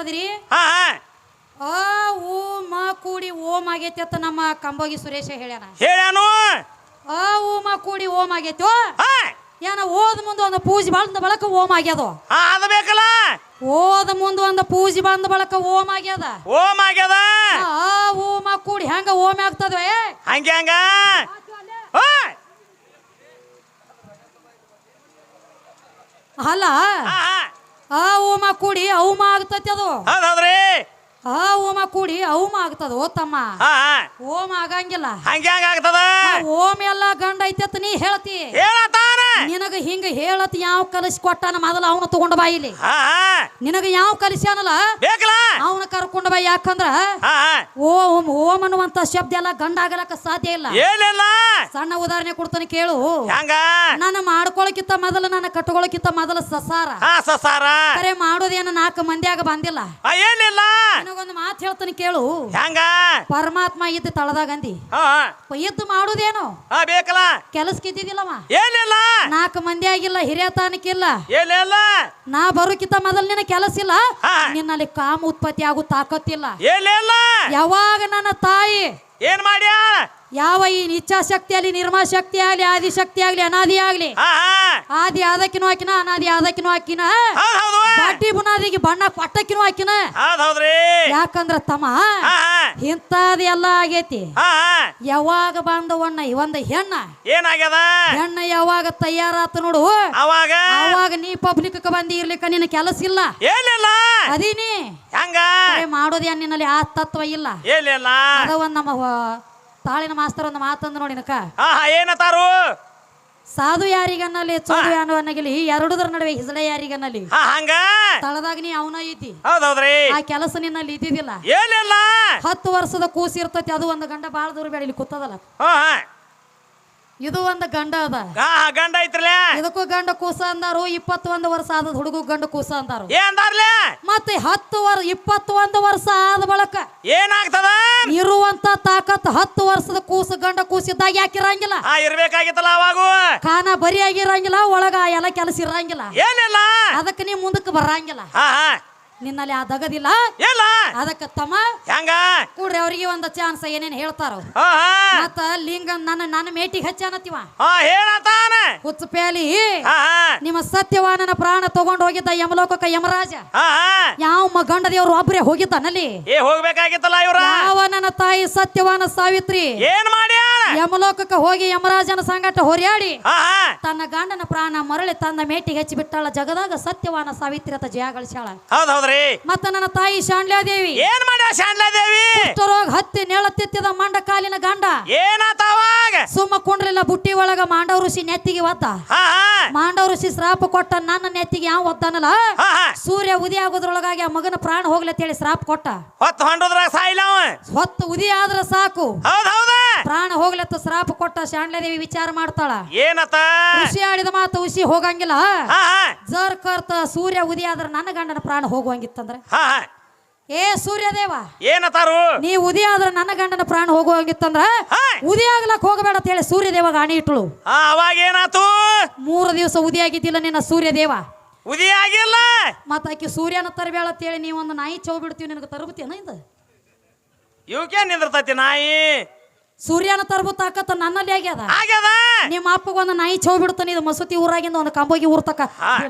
ಹಾ ಹಾ. ಆ ಓ ಮ ಕೂಡಿ ಓಮ್ ಆಗೈತಿ ಅಂತ ನಮ್ಮ ಕಂಬೋಗಿ ಸುರೇಶ ಹೇಳ್ಯಾನ. ಹೇಳ್ಯಾನು. ಆ ಓ ಮ ಕೂಡಿ ಓಮ್ ಆಗೈತಿ? ಏನ ಓದ ಮುಂದೆ ಒಂದು ಪೂಜೆ ಬಂದ ಬಳಕ ಓಮ್ ಆಗ್ಯದ? ಆಗಬೇಕಲ್ಲ ಅದ ಬೇಕಲ್ಲ. ಓದ ಮುಂದೆ ಒಂದು ಪೂಜೆ ಬಂದ ಬಳಕ ಓಮ್ ಆಗ್ಯದ? ಓಮ್ ಆಗ್ಯದ. ಆ ಓಮ ಕೂಡಿ ಹೆಂಗ ಓಮ್ ಆಗ್ತದ್ವೆ? ಹಂಗೆ ಹಂಗ. ಅಲ್ಲ. ಆ ಓಮ ಕೂಡಿ ಅವಮ ಆಗ್ತತಿ ಅದು. ಹೌದ್ರಿ ಆ ಓಮ ಕೂಡಿ ಅವಮ ಆಗ್ತದ ಓ ತಮ್ಮ. ಹಾ ಹಾ. ಓಮ ಆಗಂಗಿಲ್ಲ. ಹಂಗೆ ಹಂಗ ಆಗ್ತದ? ಆ ಓಮ್ ಎಲ್ಲ ಗಂಡ ಐತಿ ಅಂತ ನೀ ಹೇಳ್ತಿ. ಹಿಂಗ ಹೇಳತ್ ಯಾವ ಕಲಸಿ ಕೊಟ್ಟಾನ ಮೊದಲ ಅವನ ತಗೊಂಡ ಹಾ ಹಾ. ನಿನಗ ಯಾವ ಕಲಿಸ್ಯಾನಲ್ಲ? ಅವನ ಕರ್ಕೊಂಡ ಬಾ ಯಾಕಂದ್ರ? ಓಂ ಓಂ ಅನ್ನುವಂತ ಶಬ್ದ ಎಲ್ಲ ಗಂಡ ಆಗಲಕ್ಕ ಸಾಧ್ಯ ಇಲ್ಲ. ಸಣ್ಣ ಉದಾಹರಣೆ ಕೊಡ್ತಾನೆ ಕೇಳು. ನನ್ನ ನಾನು ಮಾಡ್ಕೊಳಕಿತ್ತ ಮೊದಲು ನಾನು ಕಟ್ಕೊಳಕಿತ್ತ ಮೊದಲು ಸಸಾರ. ಸಸಾರ. ಕರೆ ಮಾಡೋದೇನ ನಾಲ್ಕು ಮಂದಿಯಾಗ ಬಂದಿಲ್ಲ. ಏನಿಲ್ಲ. ನನಗೊಂದು ಮಾತು ಹೇಳ್ತಾನೆ ಕೇಳು. ಹೆಂಗ? ಪರಮಾತ್ಮ ಇದ್ದ ತಳದಾಗ ಅಂದಿ. ಇದ್ದು ಮಾಡೋದೇನು? ಬೇಕಲ್ಲ. ಕೆಲಸಕ್ಕೆ ಇದ್ದಿದ್ದಿಲ್ಲವ? ಏನಿಲ್ಲ. ನಾಲ್ಕು ಮಂದಿ ಆಗಿಲ್ಲ ಹಿರಿಯ ತಾನಕ್ಕಿಲ್ಲ ಏನಿಲ್ಲ ನಾ ಬರೋಕಿತ್ತ ಮೊದಲು ನಿನ್ನ ಕೆಲಸ ಇಲ್ಲ. ಹಾ. ನಿನ್ನಲ್ಲಿ ಕಾಮ ಉತ್ಪತ್ತಿ ಆಗೋ ತಾಕತ್ತಿಲ್ಲ ಏನಿಲ್ಲ ಯಾವಾಗ ನನ್ನ ತಾಯಿ ಏನ್ ಮಾಡ್ಯಾ? ಯಾವ ಈ ಇಚ್ಛಾಶಕ್ತಿ ಆಗಲಿ ನಿರ್ಮಾಶಕ್ತಿ ಆಗಲಿ ಆದಿಶಕ್ತಿ ಆಗಲಿ ಅನಾದಿ ಆಗಲಿ? ಆದಿ ಆದಕ್ಕಿನೂ ಹಾಕಿನ ಅನಾದಿ ಆದಕ್ಕಿನೂ ಹಾಕಿನ ಬಡ್ಡಿ ಬುನಾದಿಗೆ ಬಣ್ಣ ಪಟ್ಟಕ್ಕಿನ ಹಾಕಿನ ಯಾಕಂದ್ರ ತಮ್ಮ ಎಲ್ಲ ಆಗೈತಿ. ಯಾವಾಗ ಬಂದವಣ್ಣ ಒಂದು ಹೆಣ್ಣ. ಏನಾಗ್ಯದ? ಹೆಣ್ಣ ಯಾವಾಗ ತಯಾರಾತ ನೋಡು. ಅವಾಗ? ಅವಾಗ ನೀ ಪಬ್ಲಿಕ್ ಬಂದಿ ಇರ್ಲಿಕ್ಕ ನಿನ್ನ ಕೆಲಸ ಇಲ್ಲ. ಅದೀನಿ. ಹಂಗ? ಕರೆ ಮಾಡೋದೇನ್ ನಿನ್ನಲ್ಲಿ ಆ ತತ್ವ ಇಲ್ಲ. ಅದ ಒಂದ್ ನಮ್ಮ ತಾಳಿನ ಮಾಸ್ತರ್ ಒಂದು ಮಾತಂದ ನೋಡಿ ನಕ ಏನತಾರು ಸಾಧು ಯಾರಿಗನ್ನಲ್ಲಿ ಚೋದು ಯಾನು ಅನ್ನಗಿಲಿ ಎರಡುದ್ರ ನಡುವೆ ಹಿಸಳೆ ಯಾರಿಗನ್ನಲ್ಲಿ. ಹಂಗ? ತಳದಾಗ ನೀ ಅವನ ಐತಿ. ಆ ಕೆಲಸ ನಿನ್ನಲ್ಲಿ ಇದ್ದಿದ್ದಿಲ್ಲ. ಏನಿಲ್ಲ? ಹತ್ತು ವರ್ಷದ ಕೂಸಿ ಇರ್ತತಿ ಅದು ಒಂದು ಗಂಡ ಬಾಳ ದೂರ ಬೇಡ ಇಲ್ಲಿ ಕೂತದಲ್ಲ ಇದು ಒಂದು ಗಂಡ ಅದ. ಗಂಡ ಐತ್ರಿ ಇದಕ್ಕೂ ಗಂಡ ಕೂಸ ಅಂದಾರು ಇಪ್ಪತ್ತೊಂದು ವರ್ಷ ಆದ ಹುಡುಗ ಗಂಡ ಕೂಸ ಅಂದಾರು. ಏನ್ದಾರ್ಲೆ ಮತ್ತೆ ಹತ್ತು ವರ್ಷ ಇಪ್ಪತ್ತೊಂದು ವರ್ಷ ಆದ ಬಳಕ ಏನಾಗ್ತದ? ಇರುವಂತ ತಾಕತ್ ಹತ್ತು ವರ್ಷದ ಕೂಸು ಗಂಡ ಕೂಸಿದ್ದಾಗ ಯಾಕಿರಂಗಿಲ್ಲ ಆ ಇರ್ಬೇಕಾಗಿತ್ತಲ್ಲ ಅವಾಗ? ಖಾನ ಬರಿಯಾಗಿರಂಗಿಲ್ಲ ಒಳಗ ಎಲ್ಲ ಕೆಲಸ ಇರಂಗಿಲ್ಲ. ಏನಿಲ್ಲ? ಅದಕ್ಕೆ ನೀ ಮುಂದಕ್ಕೆ ಬರಂಗಿಲ್ಲ. ಹಾ ಹಾ ನಿನ್ನಲ್ಲಿ ಆ ದಗದಿಲ್ಲ? ಇಲ್ಲ ಅದಕ್ಕೆ ತಮ್ಮ ಹೆಂಗ? ಕೂಡ್ರಿ ಅವ್ರಿಗೆ ಒಂದು ಚಾನ್ಸ್ ಏನೇನ್ ಹೇಳ್ತಾರ? ಮತ್ತ ಲಿಂಗ ನನ್ನ ನನ್ನ ಮೇಟಿಗೆ ಹಚ್ಚಾನತಿವ ಹಾ ಹೇಳತಾನ ಹುಚ್ಚ ಹಾ ಹಾ. ನಿಮ್ಮ ಸತ್ಯವಾನನ ಪ್ರಾಣ ತಗೊಂಡು ಹೋಗಿದ್ದ ಯಮಲೋಕಕ್ಕ ಯಮರಾಜ? ಯಾವ ಮಗಂಡ ಗಂಡ ದೇವ್ರು ಒಬ್ಬರೇ ಹೋಗಿದ್ದಾನಲ್ಲಿ? ಏ ಹೋಗ್ಬೇಕಾಗಿತ್ತಲ್ಲ ಇವ್ರ? ಯಾವ ನನ್ನ ತಾಯಿ ಸತ್ಯವಾನ ಸಾವಿತ್ರಿ? ಏನ್ ಮಾಡಿ ಯಮಲೋಕಕ್ಕೆ ಹೋಗಿ ಯಮರಾಜನ ಸಂಗಟ ಹೊರ್ಯಾಡಿ. ತನ್ನ ಗಂಡನ ಪ್ರಾಣ ಮರಳಿ ತನ್ನ ಮೇಟಿಗೆ ಹಚ್ಚಿ ಬಿಟ್ಟಾಳ ಜಗದಾಗ ಸತ್ಯವಾನ ಸಾವಿತ್ರಿ ಅಂತ ಜಯ ಗಳಿಸ್ಯಾಳ. ಹೌದ್ ಮತ್ತ ನನ್ನ ತಾಯಿ ಶಾಂಡ್ಲಾದೇವಿ. ಏನ್ ಮಾಡ್ಯ ಶಾಂಡ್ಲಾದೇವಿ? ರೋಗ ಹತ್ತಿ ನೆಳತ್ತಿತ್ತಿದ ಮಂಡ ಕಾಲಿನ ಗಂಡ. ಏನಾತ ಅವಾಗ? ಸುಮ್ಮ ಕುಂಡ್ರಿಲ್ಲ ಬುಟ್ಟಿ ಒಳಗ ಮಾಂಡವ ಋಷಿ ನೆತ್ತಿಗೆ ಒತ್ತ. ಮಾಂಡವ ಋಷಿ ಶ್ರಾಪ ಕೊಟ್ಟ ನನ್ನ ನೆತ್ತಿಗೆ ಯಾವ ಒತ್ತನಲ್ಲ? ಸೂರ್ಯ ಉದಯ ಆಗೋದ್ರೊಳಗಾಗಿ ಆ ಮಗನ ಪ್ರಾಣ ಹೋಗ್ಲಿ ಅಂತೇಳಿ ಶ್ರಾಪ ಕೊಟ್ಟ. ಹೊತ್ತು ಹೊಂಡೋದ್ರಾಗ ಸಾಯಿಲ್ಲ ಹೊತ್ತು ಉದಿ ಆದ್ರ ಸಾಕು. ಪ್ರಾಣ ಹೋಗ್ಲತ್ತ ಶ್ರಾಪ ಕೊಟ್ಟ ಶಾಂಡ್ಲಾದೇವಿ ವಿಚಾರ ಮಾಡ್ತಾಳ. ಏನತ್ತ ಋಷಿ ಆಡಿದ ಮಾತು ಉಸಿ ಹೋಗಂಗಿಲ್ಲ. ಜರ್ ಕರ್ತ ಸೂರ್ಯ ಉದಿ ಆದ್ರ ನನ್ನ ಗಂಡನ ಪ್ರಾಣ ಹೋಗುವಂಗಿತ್ತಂದ್ರೆ? ಹಾ ಹಾ. ಏ ಸೂರ್ಯದೇವ ಏನತಾರು ನೀ ಉದಯ ಆದ್ರೆ ನನ್ನ ಗಂಡನ ಪ್ರಾಣ ಹೋಗುವಂಗಿತ್ತಂದ್ರ ಹಾ. ಉದಿ ಆಗ್ಲಕ್ ಹೋಗಬೇಡ ಅಂತ ಹೇಳಿ ಸೂರ್ಯದೇವ ಗಾಣಿ ಇಟ್ಳು ಹಾ ಅವಾಗ ಏನಾತು? ಮೂರು ದಿವಸ ಉದಿ ಆಗಿದ್ದಿಲ್ಲ ನಿನ್ನ ಸೂರ್ಯದೇವ. ಉದಯ ಆಗಿಲ್ಲ? ಮತ್ತ ಆಕಿ ಸೂರ್ಯನ ತರಬೇಡ ಅಂತ ಹೇಳಿ ಒಂದು ನಾಯಿ ಚೌ ಬಿಡ್ತೀವಿ ನಿನಗೆ ತರಬತ್ತೀನ ಇದು? ಇವಕ್ಕೆ ನಿಂದಿರ್ತೈತಿ ನಾಯಿ? ಸೂರ್ಯನ ತರಬು ತಾಕತ್ತ ನನ್ನಲ್ಲಿ ಆಗ್ಯದ. ಆಗ್ಯದ? ನಿಮ್ಮ ಅಪ್ಪಗ ಒಂದು ನಾಯಿ ಚೌ ಬಿಡ್ತಾನೆ ಇದು ಮಸೂತಿ ಊರಾಗಿಂದ ಒಂದು ಕಂಬೋಗಿ ಊರ್ ತಕ.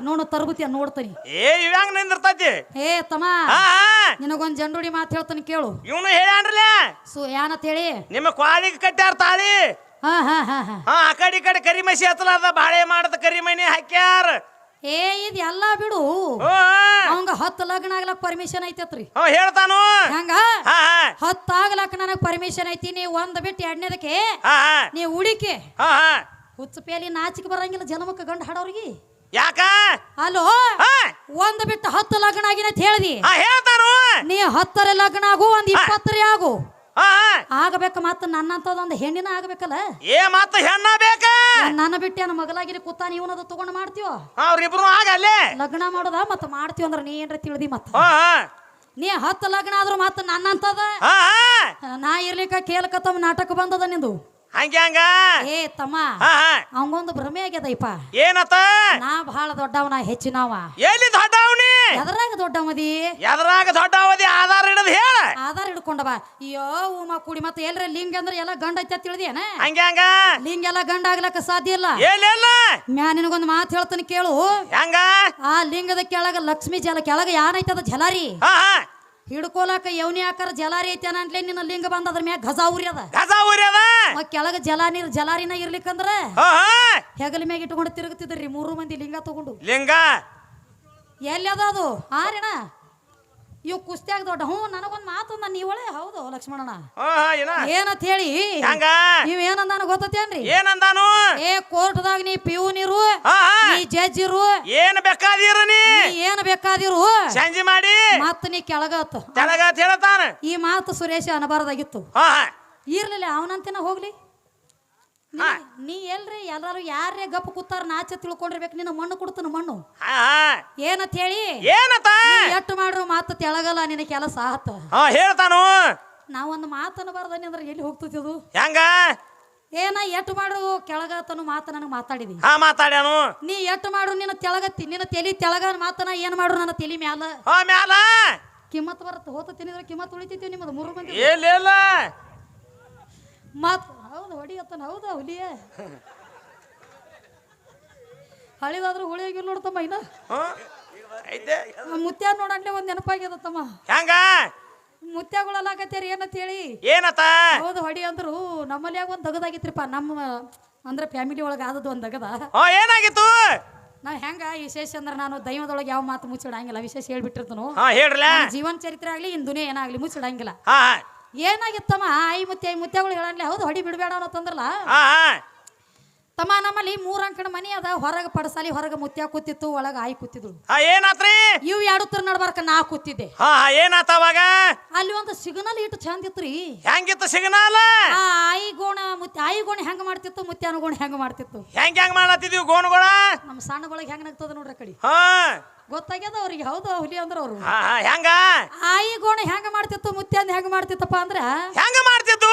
ನೋಡು ತರಬುತ್ತಿ ನೋಡ್ತಾನೆ. ಏ ಇವಂಗ ನಿಂದಿರ್ತೈತಿ? ಏ ತಮ್ಮ ನಿನಗೊಂದ್ ಜಂಡುಡಿ ಮಾತು ಹೇಳ್ತಾನೆ ಕೇಳು. ಇವನು ಹೇಳ್ಯಾನ್ರಲ್ಲ ಸು ಏನಂತ ಹೇಳಿ? ನಿಮ್ಮ ಕ್ವಾಲಿಗೆ ಕಟ್ಟ್ಯಾರ ತಾಳಿ? ಹಾ ಹಾ ಹಾ ಹಾ. ಆ ಕಡೆ ಈ ಕಡೆ ಕರಿಮಸಿ ಹತ್ತಲಾರ್ದ ಬಾಳೆ ಮಾಡದ ಕರಿಮನಿ ಹಾಕ್ಯಾರ. ಏ ಇದ್ ಎಲ್ಲ ಬಿಡು. ಅವಂಗ ಹತ್ತು ಲಗ್ನ ಆಗ್ಲಕ್ ಪರ್ಮಿಷನ್ ಐತತ್ರಿ. ಹೇಳ್ತಾನು. ಹಂಗ? ಹತ್ತು ಆಗ್ಲಕ್ ನನಗ್ ಪರ್ಮಿಷನ್ ಐತಿ ನೀ ಒಂದ್ ಬಿಟ್ಟು ಎರಡನೇದಕ್ಕೆ ನೀ ಉಳಿಕೆ ಹುಚ್ಚಪೇಲಿ ನಾಚಿಕೆ ಬರಂಗಿಲ್ಲ ಜನ್ಮಕ್ಕೆ ಗಂಡ ಹಾಡೋರ್ಗಿ. ಯಾಕ? ಅಲೋ? ಒಂದ್ ಬಿಟ್ಟು ಹತ್ತು ಲಗ್ನ ಆಗಿನ ಅಂತ ಹೇಳ್ದಿ. ಹೇಳ್ತಾನು. ನೀ ಹತ್ತರ ಲಗ್ನ ಆಗು ಒಂದ್ ಇಪ್ಪತ್ತರೇ ಆಗು. ಆಗಬೇಕ ಮತ್ತೆ ನನ್ನಂತದೊಂದು ಹೆಣ್ಣಿನ ಆಗಬೇಕಲ್ಲ? ಏ ಮತ್ತ ಹೆಣ್ಣ ಬೇಕ? ನನ್ನ ಬಿಟ್ಟಿ ಏನ ಮಗಲಾಗಿರಿ ಕೂತಾನ ಇವನದು ತಗೊಂಡು ಮಾಡ್ತೀವೋ ಅವ್ರಿಬ್ರು ಆಗಲ್ಲೇ ಲಗ್ನ ಮಾಡೋದ ಮತ್ತ ಮಾಡ್ತೀವಿ ಅಂದ್ರೆ ನೀ ಏನ್ರ ತಿಳಿದಿ ಮತ್ತ ನೀ ಹತ್ತು ಲಗ್ನ ಆದ್ರೂ ಮತ್ತೆ ನನ್ನಂತದ ನಾ ಇರ್ಲಿಕ್ಕ ಕೇಳಕತ್ತಮ್ಮ ನಾಟಕ ಬಂದದ ನಿಂದು? ಹಂಗೆ ಹಂಗ. ಏ ತಮ್ಮ ಅವಂಗೊಂದು ಭ್ರಮೆ ಆಗ್ಯದಯ್ಯಪ್ಪ ಏನತ್ತ? ನಾ ಬಹಳ ದೊಡ್ಡವನ ಹೆಚ್ಚಿನವ. ಎಲ್ಲಿ ದೊಡ್ಡವನಿ? ಎದರಾಗ ದೊಡ್ಡ ಮದಿ ಎದ್ರಾಗ ದೊಡ್ಡ ಅವಧಿ ಆಧಾರ ಹಿಡಿದು ಹೇಳ. ಆಧಾರ ಹಿಡ್ಕೊಂಡ ಬಾ. ಅಯ್ಯೋ ಉಮಾ ಕುಡಿ ಮತ್ತೆ ಎಲ್ರ ಲಿಂಗ ಅಂದ್ರೆ ಎಲ್ಲ ಗಂಡ ಐತೆ ತಿಳಿದೇನ ಹಂಗೆ ಹಂಗ. ಲಿಂಗ ಎಲ್ಲ ಗಂಡ ಆಗ್ಲಕ್ಕ ಸಾಧ್ಯ ಇಲ್ಲ. ಏನಿಲ್ಲ ಮ್ಯಾ ನಿನಗೊಂದು ಮಾತು ಹೇಳ್ತಾನೆ ಕೇಳು. ಹಂಗ? ಆ ಲಿಂಗದ ಕೆಳಗ ಲಕ್ಷ್ಮಿ ಜಲ ಕೆಳಗ ಅದ? ಜಲಾರಿ. ಹಿಡ್ಕೊಲಾಕ ಯವನಿ ಆಕಾರ ಜಲಾರಿ ಐತೆ ಅಂಟ್ಲೆ ನಿನ್ನ ಲಿಂಗ ಬಂದ ಅದ್ರ ಮ್ಯಾಗ ಗಜಾ ಉರಿ ಅದ. ಗಜಾ ಉರಿ ಅದ? ಕೆಳಗ ಜಲ ನೀರ್ ಜಲಾರಿನ ಇರ್ಲಿಕ್ಕಂದ್ರ ಹೆಗಲ ಮ್ಯಾಗ ಇಟ್ಕೊಂಡು ತಿರುಗುತ್ತಿದ್ರಿ ಮೂರು ಮಂದಿ ಲಿಂಗ ತಗೊಂಡು. ಲಿಂಗ? ಎಲ್ಲಿ ಅದ? ಅದು ಆರಿಣ ಇವು ಕುಸ್ತಿಯಾಗ ದೊಡ್ಡ ಹ್ಞೂ ನನಗೊಂದು ಮಾತು ನನ್ನ ನೀವಳೆ ಹೌದು ಲಕ್ಷ್ಮಣ ಏನಂತ ಹೇಳಿ? ನೀವ್ ಏನಂದಾನ ಗೊತ್ತೇನ್ರಿ ಏನಂದಾನು? ಏ ಕೋರ್ಟ್ದಾಗ ನೀ ಪಿಯೂನಿರು ಇರು ನೀ ಜಡ್ಜ್ ಇರು ಏನ್ ಬೇಕಾದಿರು ನೀ? ಏನ್ ಬೇಕಾದಿರು? ಸಂಜೆ ಮಾಡಿ. ಮತ್ತ ನೀ ಕೆಳಗತ್ತು ಕೆಳಗತ್ ಹೇಳತಾನ. ಈ ಮಾತು ಸುರೇಶ ಅನಬಾರದಾಗಿತ್ತು. ಇರ್ಲಿಲ್ಲ ಅವನಂತಿನ ಹೋಗ್ಲಿ. ಹಾ. ನೀ ಎಲ್ರಿ ಎಲ್ಲಾರು ಯಾರೇ ಗಪ್ಪ ಕೂತಾರ ನಾಚೆ ತಿಳ್ಕೊಂಡಿರ್ಬೇಕು ನಿನ್ನ ಮಣ್ಣು ಕೊಡ್ತಾನ ಮಣ್ಣು. ಹಾ ಏನಂತ ಹೇಳಿ? ಏನತ್ತ ಎಟ್ಟು ಮಾಡ್ರು ಮಾತು ತೆಳಗಲ್ಲ ನಿನ್ನ ಕೆಲಸ ಆತ. ಹಾ ಹೇಳ್ತಾನು. ನಾವೊಂದು ಮಾತನ್ನು ಬರ್ದನಿ ಅಂದ್ರೆ ಎಲ್ಲಿ ಹೋಗ್ತತಿ ಅದು? ಹೆಂಗ? ಏನ ಎಟ್ಟು ಮಾಡು ಕೆಳಗತನು ಮಾತ ನನಗೆ ಮಾತಾಡಿದಿ. ಹಾ ಮಾತಾಡ್ಯಾನು. ನೀ ಎಟ್ಟು ಮಾಡು ನಿನ್ನ ತೆಳಗತ್ತಿ ನಿನ್ನ ತೆಲಿ ತೆಳಗ ಮಾತನ ಏನ್ ಮಾಡ್ರು ನನ್ನ ತೆಲಿ ಮ್ಯಾಲ? ಹಾ ಮ್ಯಾಲ. ಕಿಮ್ಮತ್ ಬರತ್ತೆ ಹೋತ ತಿನ್ನಿದ್ರೆ ಕಿಮ್ಮತ್ ಉಳಿತೈತಿ ನಿಮ್ಮದು ಮೂರು ಮಂದಿ ಮತ್ತೆ ಮಾತ್ ಹೌದು ಹೊಡಿ ಹೊಡಿಯತ್ತನ ಹೌದಾ ಹುಲಿಯ. ಹಳಿದಾದ್ರೂ ಹುಳಿ ಆಗಿಲ್ಲ ನೋಡ್ತಮ್ಮ ಇನ್ನ. ಐತೆ. ಮುತ್ಯ ನೋಡಂಡ್ಲೆ ಒಂದ್ ನೆನಪಾಗ್ಯದ ತಮ್ಮ. ಹೆಂಗ ಮುತ್ಯಗಳಲ್ಲಾಕತ್ಯಾರ ಏನಂತ ಹೇಳಿ ಏನತ್ತ? ಹೌದು ಹೊಡಿ ಅಂದ್ರು ನಮ್ಮಲ್ಲಿ ಒಂದು ಒಂದ್ ದಗದಾಗಿತ್ರಿಪ್ಪ ನಮ್ಮ ಅಂದ್ರೆ ಫ್ಯಾಮಿಲಿ ಒಳಗೆ ಆದದ್ದು ಒಂದ್ ದಗದ. ಏನಾಗಿತ್ತು? ನಾ ಹೆಂಗ ವಿಶೇಷ ಅಂದ್ರೆ ನಾನು ದೈವದೊಳಗೆ ಯಾವ ಮಾತು ಮುಚ್ಚಿಡಂಗಿಲ್ಲ ವಿಶೇಷ ಹೇಳ್ಬಿಟ್ಟಿರ್ತನು. ಹೇಳ್ರಲ್ಲ ಜೀವನ ಚರಿತ್ರೆ ಆಗ್ಲಿ ಇನ್ ದುನಿಯಾ ಏನಾಗ್ಲಿ ಮುಚ್ಚಿಡಂಗಿಲ್ಲ. ಏನಾಗಿತ್ತಮ್ಮ? ಐ ಮುತ್ತೆ ಐ ಮುತ್ತೆಗಳು ಹೇಳಂಗ್ಲಿ ಹೌದು ಹೊಡಿ ಬಿಡಬೇಡ ಹಾ ತಮ್ಮ ನಮ್ಮಲ್ಲಿ ಮೂರ್ ಅಂಕಣ ಮನಿ ಅದ ಹೊರಗೆ ಪಡಸಾಲಿ ಹೊರಗೆ ಮುತ್ಯ ಕೂತಿತ್ತು ಒಳಗ ಆಯಿ ಕೂತಿದ್ರು. ಏನಾತ್ರಿ? ಏನಾತ್ರಿ ಎರಡು ತರ ನಡ್ಬಾರ್ಕ ನಾ ಕೂತಿದ್ದೆ. ಏನಾತ ಅವಾಗ? ಅಲ್ಲಿ ಸಿಗ್ನಲ್ ಇಟ್ಟು ಚಂದ ಇತ್ರಿ ಹೆಂಗಿತ್ತು ಸಿಗ್ನಾಲ? ಆ ಆಯಿ ಗೋಣ ಮುತ್ಯ ಆಯಿ ಗೋಣ ಹೆಂಗ ಮಾಡ್ತಿತ್ತು ಮುತ್ಯಾನ ಗೋಣ ಹೆಂಗ ಮಾಡ್ತಿತ್ತು? ಹೆಂಗ್ ಹೆಂಗ್ ಮಾಡತ್ತಿದ್ವಿ ಗೋಣಗಳ? ನಮ್ಮ ಸಣ್ಣಗಳಿಗೆ ಹೆಂಗ ನಗ್ತದ ನೋಡ್ರಿ ಕಡಿ. ಹಾ. ಗೊತ್ತಾಗ್ಯದ ಅವ್ರಿಗೆ ಹೌದು ಹುಲಿ ಅಂದ್ರ ಅವ್ರು. ಹೆಂಗ? ಆಯಿ ಗೋಣ ಹೆಂಗ ಮಾಡ್ತಿತ್ತು ಮುತ್ಯಾಂದ ಹೆಂಗ ಮಾಡ್ತಿತ್ತಪ್ಪ ಅಂದ್ರ? ಹೆಂಗ ಮಾಡ್ತಿತ್ತು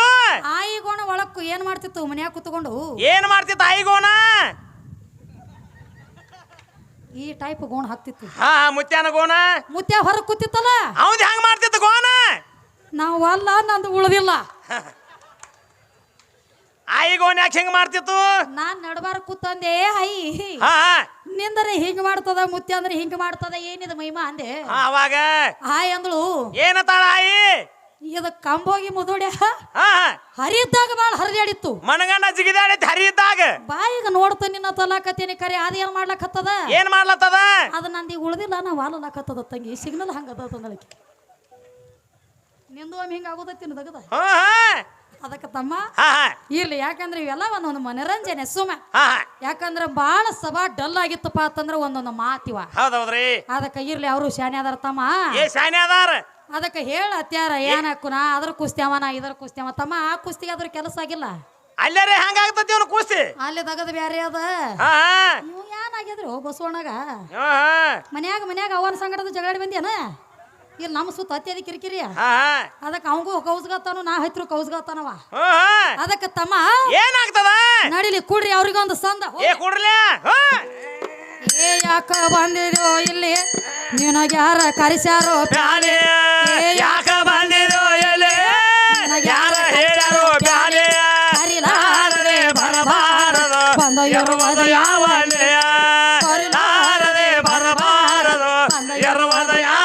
ಆಯಿ ಗೋಣ ಒಳಕ್ಕು ಏನ್ ಮಾಡ್ತಿತ್ತು ಮನ್ಯಾಗ ಕುತ್ಕೊಂಡು? ಏನ್ ಮಾಡ್ತಿತ್ತು ಆಯಿ ಗೋಣ ಈ ಟೈಪ್ ಗೋಣ ಹಾಕ್ತಿತ್ತು. ಹಾ ಮುತ್ಯಾನ ಗೋಣ? ಮುತ್ಯ ಹೊರಗ್ ಕೂತಿತ್ತಲ್ಲ? ಅವ್ನ ಹೆಂಗ್ ಮಾಡ್ತಿತ್ತು ನಾವು ಅಲ್ಲ ನಂದು ಉಳ್ದಿಲ್ಲ. ಆಯಿಗೋನ್ ಯಾಕೆ ಹೆಂಗ್ ಮಾಡ್ತಿತ್ತು? ನಾನ್ ನಡಬಾರ ಕೂತಂದೆ ಹಾ ಹಾ. ನಿಂದರೆ ಹಿಂಗ್ ಮಾಡ್ತದ ಮುತ್ತಿ ಅಂದ್ರೆ ಹಿಂಗ್ ಮಾಡ್ತದ ಏನಿದ ಮೈಮಾ ಅಂದೆ. ಹಾ ಅವಾಗ? ಆಯ್ ಅಂದಳು. ಏನತ್ತಾಳ ಆಯಿ ಇದು ಕಂಬೋಗಿ ಮುದುಡ್ಯ. ಹಾ ಹರಿದ್ದಾಗ ಬಾಳ ಹರಿದಾಡಿತ್ತು. ಮನಗಂಡ ಜಿಗಿದಾಡಿತ್ತು ಹರಿ ಇದ್ದಾಗ ಬಾಯಿಗ ನೋಡ್ತ ನಿನ್ನ ತಲಾಕತ್ತೇನಿ ಕರೆ ಅದೇನ್ ಮಾಡ್ಲಕತ್ತದ? ಏನ್ ಮಾಡ್ಲತ್ತದ? ಅದು ನಂದಿ ಉಳ್ದಿಲ್ಲ ನಾ ವಾಲಲಾಕತ್ತದ ತಂಗಿ ಸಿಗ್ನಲ್ ಹಂಗದ ತಂದಳಕ್ಕೆ. ನಿಂದು ಒಮ್ಮೆ ಹಿಂಗ ಆಗೋದತ್ತಿ ದಗದ ಹಾ ಅದಕ್ಕೆ ತಮ್ಮ ಇರ್ಲಿ ಯಾಕಂದ್ರೆ ಇವೆಲ್ಲ ಒಂದೊಂದು ಮನರಂಜನೆ ಸುಮ. ಯಾಕಂದ್ರೆ ಬಹಳ ಸಭಾ ಡಲ್ ಆಗಿತ್ತಪ್ಪ ಅಂತಂದ್ರೆ ಒಂದೊಂದು ಮಾತಿವ. ಹೌದೌದ್ರಿ. ಅದಕ್ಕೆ ಇರ್ಲಿ ಅವರು ಶಾನೆ ಅದಾರ ತಮ್ಮ. ಏ ಶಾನೆ ಅದಾರ. ಅದಕ್ಕೆ ಹೇಳ ಅತ್ಯಾರ ಏನ್ ನಾ ಅದ್ರ ಕುಸ್ತ್ಯಾವ ನಾ ಇದ್ರ ಕುಸ್ತ್ಯಾವ ತಮ್ಮ ಆ ಕುಸ್ತಿಗೆ ಅದ್ರ ಕೆಲಸ ಆಗಿಲ್ಲ? ಅಲ್ಲೇ ಹಂಗಾಗ್ತತಿ ಅವ್ನು ಕೂಸ್ತಿ. ಅಲ್ಲಿ ತಗದ ಬ್ಯಾರೆ ಅದ. ನೀವು ಏನಾಗಿದ್ರು ಬಸವಣ್ಣಗ? ಮನ್ಯಾಗ ಮನ್ಯಾಗ ಅವನ ಸಂಗಡದ ಜಗಾಡಿ ಬಂದ್ಯಾನ ಇಲ್ಲಿ ನಮ್ಮ ಸುತ್ತ ಅತ್ಯಧಿಕ ಕಿರಿಕಿರಿ. ಅದಕ್ಕೆ ಅವಂಗೂ ಕೌಸ್ಗತ್ತಾನು ನಾ ಹೈತ್ರು ಹಾ ಅದಕ್ಕೆ ತಮ್ಮ ಏನಾಗ್ತದ? ನಡಿಲಿ ಕೂಡ್ರಿ ಅವ್ರಿಗೊಂದು ಸಂದ. ಏ ಯಾಕ ಬಂದಿರೋ ಇಲ್ಲಿ? ನಿನಗ್ಯಾರ ಕರೆಸ್ಯಾರೋ ಏ ಯಾಕ ಬಂದಿರೋ ಎಲೆ ಯಾರ ಹೇಳ್ಯಾರೋ ಬ್ಯಾಲೆ ಕರಿಲಾರದೆ ಬರಬಾರದು. ಬಂದ ಎರುವುದು ಯಾವ ಕರಿಲಾರದೆ ಬರಬಾರದು. ಇರುವದ ಯಾವ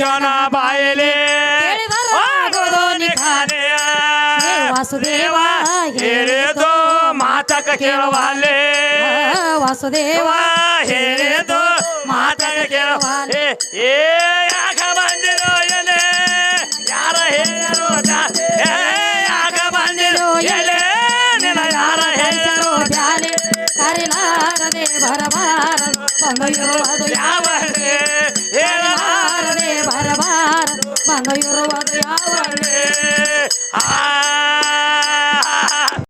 ಜನ ಬಾಯಲೆ. ವಾಸುದೇವ ಹೇಳಿದೋ ಮಾತಕ ಕೇಳುವಲೆ ವಾಸುದೇವ ಹೇಳಿದೋ ಮಾತಕ ಕೇಳವಾಲೆ ಏ ಯಾಕ ಬಂದಿರೋ ಎಲೆ. ಯಾರ ಹೇಳೋ ಏ ಯಾಕ ಬಂದಿರೋ ಎಲೆ. ನಿನ್ನ ಯಾರ ಹೇಳೋ ಬ್ಯಾಲೆ ಕರಿಲಾರದೆ ಬರಬಾರದು. ಕೊಂಡೊಯ್ಯುವುದು ಯಾವ ಇರುವುದು ಆ